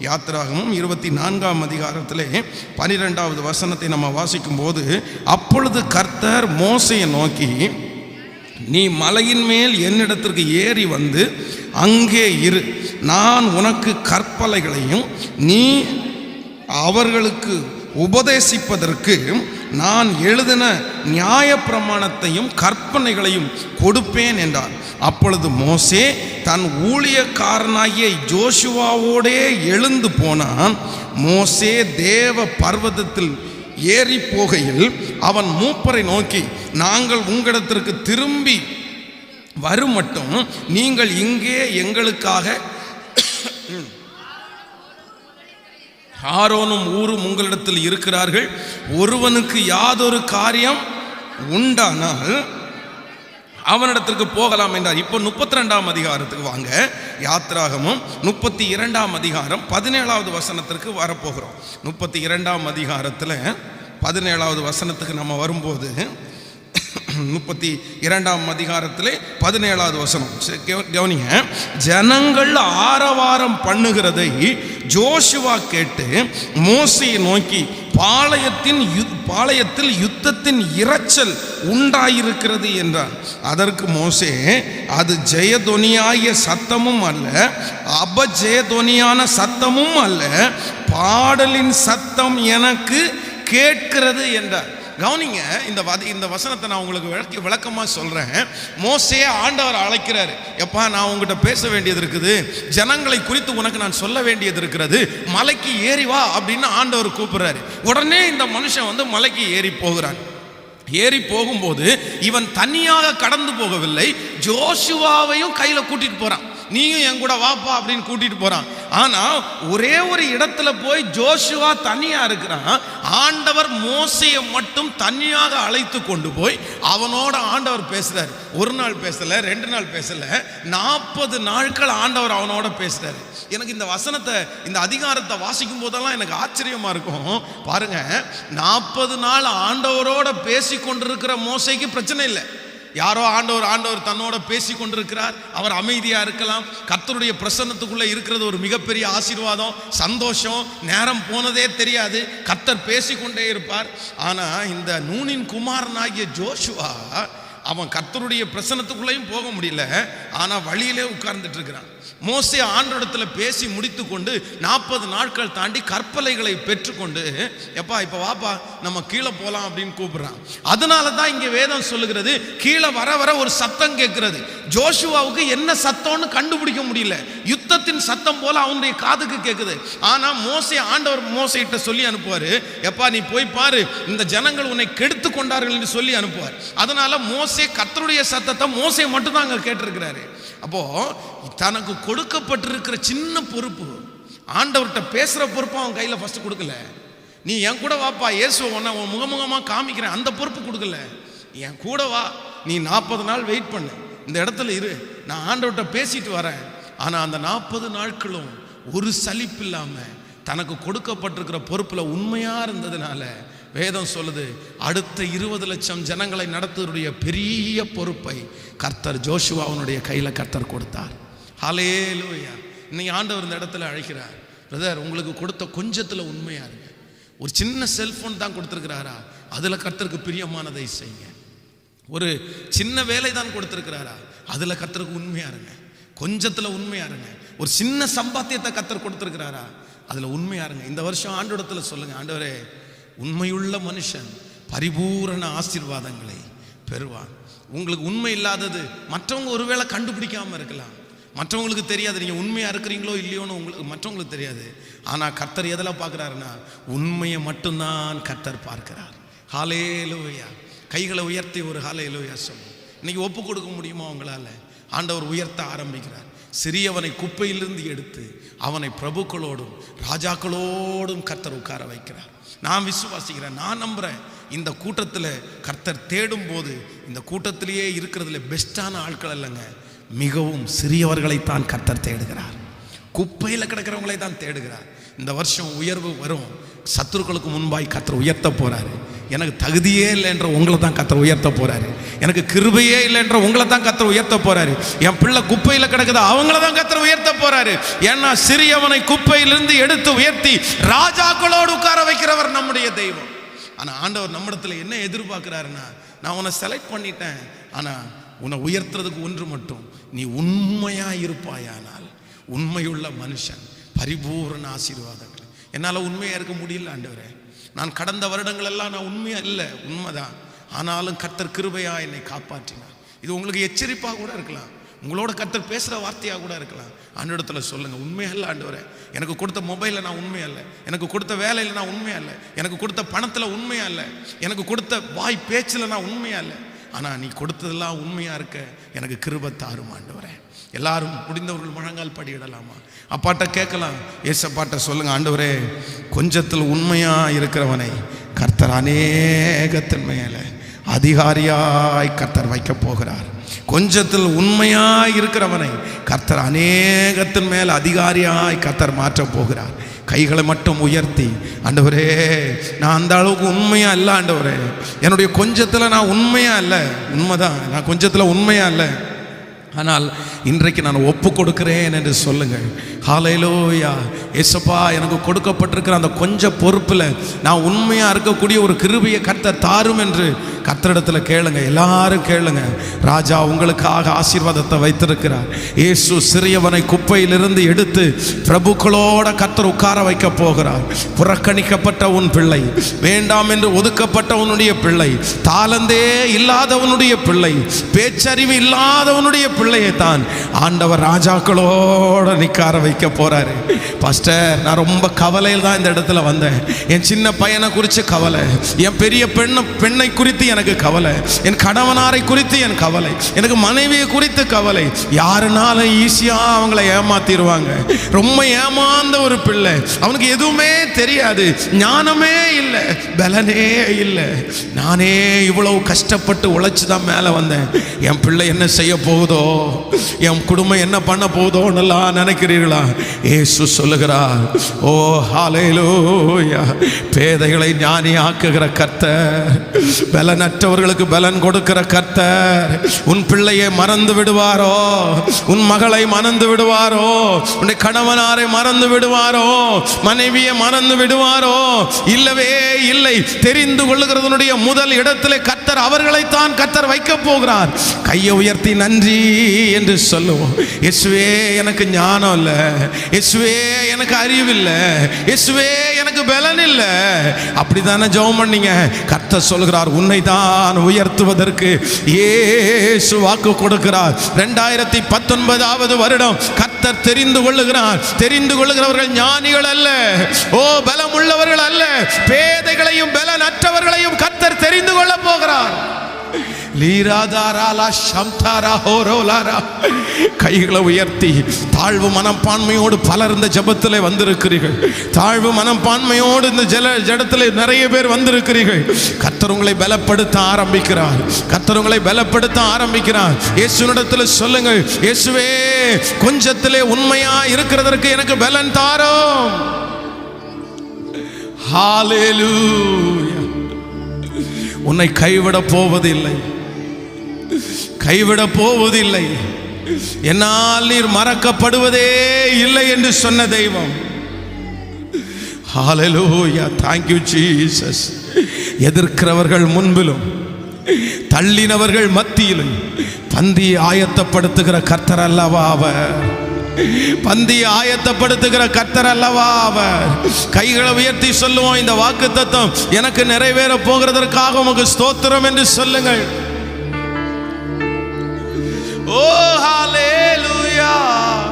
யாத்திராகமும் இருபத்தி நான்காம் அதிகாரத்திலே பனிரெண்டாவது வசனத்தை நம்ம வாசிக்கும் போது அப்பொழுது கர்த்தர் மோசையை நோக்கி நீ மலையின் மேல் என்னிடத்திற்கு ஏறி வந்து அங்கே இரு. நான் உனக்கு கற்பலைகளையும் நீ அவர்களுக்கு உபதேசிப்பதற்கு நான் எழுதின நியாயப்பிரமாணத்தையும் கற்பனைகளையும் கொடுப்பேன் என்றார். அப்பொழுது மோசே தன் ஊழியக்காரனாகிய ஜோஷுவாவோடே எழுந்து போனான். மோசே தேவ பர்வதத்தில் ஏறி போகையில் அவன் மூப்பரை நோக்கி நாங்கள் உங்களிடத்திற்கு திரும்பி வரும் மட்டும் நீங்கள் இங்கே எங்களுக்காக ஆரோனும் ஊரும் உங்களிடத்தில் இருக்கிறார்கள். ஒருவனுக்கு யாதொரு காரியம் உண்டானால் அவனிடத்திற்கு போகலாம் என்றார். இப்போ முப்பத்தி ரெண்டாம் அதிகாரத்துக்கு வாங்க. யாத்ராகமும் முப்பத்தி இரண்டாம் அதிகாரம் பதினேழாவது வசனத்திற்கு வரப்போகிறோம். முப்பத்தி இரண்டாம் அதிகாரத்தில் பதினேழாவது வசனத்துக்கு நம்ம வரும்போது முப்பத்தி இரண்டாம் அதிகாரத்திலே பதினேழாவது வசனம். கவனிங்க. ஜனங்கள் ஆரவாரம் பண்ணுகிறதை ஜோஷுவா கேட்டு மோசியை நோக்கி பாளையத்தின் யுத்- பாளையத்தில் யுத்தத்தின் இரைச்சல் உண்டாயிருக்கிறது என்றார் அதற்கு மோசே அது ஜெயதொனியாகிய சத்தமும் அல்ல அபஜெயதொனியான சத்தமும் அல்ல பாடலின் சத்தம் எனக்கு கேட்கிறது என்றார். கவனிங்க இந்த வத இந்த வசனத்தை நான் உங்களுக்கு விளக்கி விளக்கமாக சொல்கிறேன் மோசையே ஆண்டவர் அழைக்கிறாரு. எப்பா நான் உங்ககிட்ட பேச வேண்டியது இருக்குது. ஜனங்களை குறித்து உனக்கு நான் சொல்ல வேண்டியது இருக்கிறது. மலைக்கு ஏறி வா அப்படின்னு ஆண்டவர் கூப்பிடுறாரு. உடனே இந்த மனுஷன் வந்து மலைக்கு ஏறி போகிறான். ஏறி போகும்போது இவன் தனியாக கடந்து போகவில்லை. ஜோஷுவாவையும் கையில் கூட்டிகிட்டு போகிறான் நீயும் என் கூட வாப்பா அப்படின்னு கூட்டிகிட்டு போகிறான் ஆனால் ஒரே ஒரு இடத்துல போய் ஜோஷுவா தனியாக இருக்கிறான். ஆண்டவர் மோசையை மட்டும் தனியாக அழைத்து கொண்டு போய் அவனோட ஆண்டவர் பேசுறாரு. ஒரு நாள் பேசல ரெண்டு நாள் பேசல நாற்பது நாட்கள் ஆண்டவர் அவனோட பேசுறாரு. எனக்கு இந்த வசனத்தை இந்த அதிகாரத்தை வாசிக்கும் போதெல்லாம் எனக்கு ஆச்சரியமா இருக்கும். பாருங்க நாற்பது நாள் ஆண்டவரோட பேசி கொண்டிருக்கிற மோசைக்கு பிரச்சனை இல்லை. யாரோ ஆண்டவர் ஆண்டவர் தன்னோட பேசி கொண்டிருக்கிறார். அவர் அமைதியாக இருக்கலாம். கர்த்தருடைய பிரசன்னத்துக்குள்ளே இருக்கிறது ஒரு மிகப்பெரிய ஆசீர்வாதம் சந்தோஷம். நேரம் போனதே தெரியாது. கர்த்தர் பேசிக்கொண்டே இருப்பார். ஆனால் இந்த நூனின் குமாரனாகிய ஜோஷுவா அவன் கர்த்தருடைய பிரசன்னத்துக்குள்ளேயும் போக முடியல. ஆனால் வழியிலே உட்கார்ந்துட்டு இருக்கிறான். மோசே ஆண்டோடத்தில் பேசி முடித்து கொண்டு நாற்பது நாட்கள் தாண்டி கற்பலைகளை பெற்றுக்கொண்டு எப்பா இப்ப வாப்பா நம்ம கீழே போலாம் அப்படின்னு கூப்பிடுறான். அதனால தான் இங்க வேதம் சொல்லுகிறது கீழே வர வர ஒரு சத்தம் கேட்கிறது. ஜோஷுவாவுக்கு என்ன சத்தம்னு கண்டுபிடிக்க முடியல. யுத்தத்தின் சத்தம் போல அவனுடைய காதுக்கு கேட்குது ஆனா மோசை ஆண்டவர் மோசைகிட்ட சொல்லி அனுப்புவாரு எப்பா நீ போய் பாரு இந்த ஜனங்கள் உன்னை கெடுத்து கொண்டார்கள் என்று சொல்லி அனுப்புவார். அதனால மோசே கர்த்தருடைய சத்தத்தை மோசை மட்டும்தான் அங்கே அங்க கேட்டிருக்கிறாரு. அப்போ தனக்கு கொடுக்கப்பட்டிருக்கிற சின்ன பொறுப்பு. ஆண்டவர்கிட்ட பேசுகிற பொறுப்பு அவன் கையில் ஃபஸ்ட்டு கொடுக்கல. நீ என் கூட வாப்பா இயேசு உன்னை உன் முகமுகமாக காமிக்கிறேன் அந்த பொறுப்பு கொடுக்கல. என் கூட வா நீ நாற்பது நாள் வெயிட் பண்ணு. இந்த இடத்துல இரு நான் ஆண்டவர்கிட்ட பேசிட்டு வரேன். ஆனால் அந்த நாற்பது நாட்களும் ஒரு சலிப்பு இல்லாமல் தனக்கு கொடுக்கப்பட்டிருக்கிற பொறுப்பில் உண்மையாக இருந்ததுனால வேதம் சொல்லுது அடுத்த இருபது லட்சம் ஜனங்களை நடத்துவதுடைய பெரிய பொறுப்பை கர்த்தர் ஜோஷுவாவுனுடைய கையில் கர்த்தர் கொடுத்தார். ஹalleluya இன்னைக்கு ஆண்டவர் இந்த இடத்துல அழைக்கிறார். பிரதர் உங்களுக்கு கொடுத்த கொஞ்சத்தில் உண்மையாக இருங்க. ஒரு சின்ன செல்ஃபோன் தான் கொடுத்துருக்கிறாரா? அதில் கர்த்தருக்கு பிரியமானதை செய்யுங்க. ஒரு சின்ன வேலை தான் கொடுத்துருக்கிறாரா? அதில் கர்த்தருக்கு உண்மையாக இருங்க. கொஞ்சத்தில் உண்மையாக இருங்க. ஒரு சின்ன சம்பாத்தியத்தை கத்தர் கொடுத்துருக்கிறாரா? அதில் உண்மையாக இருங்க. இந்த வருஷம் ஆண்டோடத்தில் சொல்லுங்கள் ஆண்டவரே உண்மையுள்ள மனுஷன் பரிபூரண ஆசீர்வாதங்களை பெறுவான். உங்களுக்கு உண்மை இல்லாதது மற்றவங்க ஒருவேளை கண்டுபிடிக்காமல் இருக்கலாம். மற்றவங்களுக்கு தெரியாது. நீங்கள் உண்மையாக இருக்கிறீங்களோ இல்லையோன்னு உங்களுக்கு மற்றவங்களுக்கு தெரியாது. ஆனால் கர்த்தர் எதில் பார்க்குறாருன்னா உண்மையை மட்டும்தான் கர்த்தர் பார்க்கிறார். ஹாலே லோயா கைகளை உயர்த்தி ஒரு ஹாலே லோயா சொல்லும் இன்னைக்கு ஒப்பு கொடுக்க முடியுமா உங்களால்? ஆண்டவர் உயர்த்த ஆரம்பிக்கிறார். சிறியவனை குப்பையிலிருந்து எடுத்து அவனை பிரபுக்களோடும் ராஜாக்களோடும் கர்த்தர் உட்கார வைக்கிறார். நான் விசுவாசிக்கிறேன் நான் நம்புகிறேன் இந்த கூட்டத்தில் கர்த்தர் தேடும் போது இந்த கூட்டத்திலேயே இருக்கிறதுல பெஸ்ட்டான ஆட்கள் இல்லைங்க மிகவும் சிறியவர்களைத்தான் கர்த்தர் தேடுகிறார். குப்பையில் கிடக்கிறவங்களை தான் தேடுகிறார். இந்த வருஷம் உயர்வு வரும். சத்துருக்களுக்கு முன்பாய் கத்தர் உயர்த்த போகிறாரு எனக்கு தகுதியே இல்லைன்ற உங்களை தான் கத்தர் உயர்த்த போகிறாரு எனக்கு கிருபையே இல்லைன்ற உங்களை தான் கத்தர் உயர்த்த போகிறாரு என் பிள்ளை குப்பையில் கிடக்குது அவங்கள தான் கத்தர் உயர்த்த போகிறாரு ஏன்னா சிறியவனை குப்பையிலிருந்து எடுத்து உயர்த்தி ராஜாக்களோடு உட்கார வைக்கிறவர் நம்முடைய தெய்வம். ஆனால் ஆண்டவர் நம்மிடத்தில் என்ன எதிர்பார்க்குறாருன்னா நான் உன்னை செலக்ட் பண்ணிட்டேன். ஆனால் உன்னை உயர்த்துறதுக்கு ஒன்று மட்டும் நீ உண்மையா இருப்பாயானால் உண்மையுள்ள மனுஷன் பரிபூரண ஆசீர்வாதங்கள். என்னால் உண்மையாக இருக்க முடியல ஆண்டவரே. நான் கடந்த வருடங்களெல்லாம் நான் உண்மையாக இல்லை உண்மைதான். ஆனாலும் கர்த்தர் கிருபையா என்னை காப்பாற்றினார். இது உங்களுக்கு எச்சரிப்பாக கூட இருக்கலாம். உங்களோட கர்த்தர் பேசுகிற வார்த்தையாக கூட இருக்கலாம். ஆண்டோடத்துல சொல்லுங்கள் உண்மையல்ல இல்லை ஆண்டவரே. எனக்கு கொடுத்த மொபைலில் நான் உண்மையல்ல இல்லை. எனக்கு கொடுத்த வேலையில் நான் உண்மையா இல்லை. எனக்கு கொடுத்த பணத்தில் உண்மையா இல்லை. எனக்கு கொடுத்த வாய் பேச்சில் நான் உண்மையா இல்லை. ஆனால் நீ கொடுத்ததெல்லாம் உண்மையாக இருக்க? எனக்கு கிருபை தாரும் ஆண்டவரே. எல்லாரும் முடிந்தவர்கள் முழங்கால் படியிடலாமா? அப்பாட்ட கேட்கலாம். ஏசப்பாட்ட சொல்லுங்க ஆண்டவரே கொஞ்சத்தில் உண்மையாக இருக்கிறவனை கர்த்தர் அநேகத்தின் மேலே அதிகாரியாய் கர்த்தர் வைக்கப் போகிறார். கொஞ்சத்தில் உண்மையாய் இருக்கிறவனை கர்த்தர் அநேகத்தின் மேல் அதிகாரியாய் கர்த்தர் மாற்றப் போகிறார். கைகளை மட்டும் உயர்த்தி ஆண்டவரே நான் அந்த அளவுக்கு உண்மையாக இல்லை ஆண்டவரே. என்னுடைய கொஞ்சத்தில் நான் உண்மையாக இல்லை. உண்மைதான். நான் கொஞ்சத்தில் உண்மையாக இல்லை. ஆனால் இன்றைக்கு நான் ஒப்பு கொடுக்கிறேன் என்று சொல்லுங்கள். ஹாலையிலோயா ஏசப்பா எனக்கு கொடுக்கப்பட்டிருக்கிற அந்த கொஞ்ச பொறுப்பில் நான் உண்மையாக இருக்கக்கூடிய ஒரு கிருபியை கத்த தாரும் என்று கத்தரிடத்தில் கேளுங்க எல்லாரும் கேளுங்க. ராஜா உங்களுக்காக ஆசீர்வாதத்தை வைத்திருக்கிறார். இயேசு சிறியவனை குப்பையிலிருந்து எடுத்து பிரபுக்களோட கத்தர் உட்கார வைக்க போகிறார். புறக்கணிக்கப்பட்ட உன் பிள்ளை வேண்டாம் என்று ஒதுக்கப்பட்ட உன்னுடைய பிள்ளை தாளந்தே இல்லாதவனுடைய பிள்ளை பேச்சறிவு இல்லாதவனுடைய பிள்ளையை தான் ஆண்டவர் ராஜாக்களோட நிக்கார வைக்க போறாரு. பாஸ்டர் நான் ரொம்ப கவலையில் தான் இந்த இடத்துல வந்தேன். என் சின்ன பையனை குறித்து கவலை. என் பெரிய பெண்ணை பெண்ணை குறித்து எனக்கு கவலை. என் கணவனாரை குறித்து என் கவலை. எனக்கு மனைவியை குறித்து கவலை. யாருனால ஈஸியா அவங்கள ஏமாத்திடுவாங்க? ரொம்ப ஏமாந்த ஒரு பிள்ளை. அவனுக்கு எதுவுமே தெரியாது. ஞானமே இல்லை. பலனே இல்லை. நானே இவ்வளவு கஷ்டப்பட்டு உழைச்சி தான் மேலே வந்தேன். என் பிள்ளை என்ன செய்ய போகுதோ? என் குடும்பம் என்ன பண்ண போதோன்னெல்லாம் நினைக்கிறீர்களா? ஏசு சொல்லுகிறார் ஓ ஹalleluya. பேதைகளை ஞானி ஆக்குகிற கர்த்தர் பலனற்றவர்களுக்கு பலன் கொடுக்கிற கர்த்தர் உன் பிள்ளையை மறந்து விடுவாரோ? உன் மகளை மறந்து விடுவாரோ? உன்னை கணவனாரை மறந்து விடுவாரோ? மனைவியை மறந்து விடுவாரோ? இல்லவே இல்லை. தெரிந்து கொள்ளுகிறதனுடைய முதல் இடத்திலே கர்த்தர் அவர்களைத்தான் கர்த்தர் வைக்க போகிறார். கையை உயர்த்தி நன்றி என்று சொல்லுவோம். இயேசுவே எனக்கு ஞானம் இல்லை. இயேசுவே எனக்கு அறிவு இல்லை. இயேசுவே எனக்கு பலன் இல்லை. அப்படிதானே ஜெபம் பண்ணீங்க? கர்த்தர் சொல்கிறார் உன்னை தான் உயர்த்துவதற்கு ஏசு வாக்கு கொடுக்கிறார். ரெண்டாயிரத்தி பத்தொன்பதாவது வருடம் கர்த்தர் தெரிந்து கொள்ளுகிறார். தெரிந்து கொள்ளுகிறவர்கள் ஞானிகள் அல்ல. ஓ பலம் உள்ளவர்கள் அல்ல. பேதைகளையும் பலன் கர்த்தர் தெரிந்து கொள்ள போகிறார் லீராதாராலா சம்தாரா ஹோரோலாரா. கைகளை உயர்த்தி தாழ்வு மனப்பான்மையோடு பலர் இந்த ஜெபத்தில் வந்திருக்கிறீர்கள். தாழ்வு மனப்பான்மையோடு இந்த ஜல ஜடத்தில் நிறைய பேர் வந்திருக்கிறீர்கள். கத்தருங்களை உங்களை பலப்படுத்த ஆரம்பிக்கிறார். கத்தருங்களை உங்களை பலப்படுத்த ஆரம்பிக்கிறார். இயேசுனிடத்தில் சொல்லுங்கள் இயேசுவே கொஞ்சத்திலே உண்மையா இருக்கிறதற்கு எனக்கு பலன் தாரோ ஹalleluya. உன்னை கைவிட போவதில்லை. கைவிட போவதில்லை என்னால் நீர் மறக்கப்படுவதே இல்லை என்று சொன்ன தெய்வம். ஹalleluya thank ஜீசஸ் எதிர்க்கிறவர்கள் முன்பிலும் தள்ளினவர்கள் மத்தியிலும் பந்தி ஆயத்தப்படுத்துகிற கர்த்தர் அல்லவா அவர்? பந்தி ஆயத்தப்படுத்துகிற கர்த்தர் அல்லவா அவர்? கைகளை உயர்த்தி சொல்லுவோம். இந்த வாக்கு தத்துவம் எனக்கு நிறைவேற போகிறதற்காக உமக்கு ஸ்தோத்திரம் என்று சொல்லுங்கள். Oh, hallelujah.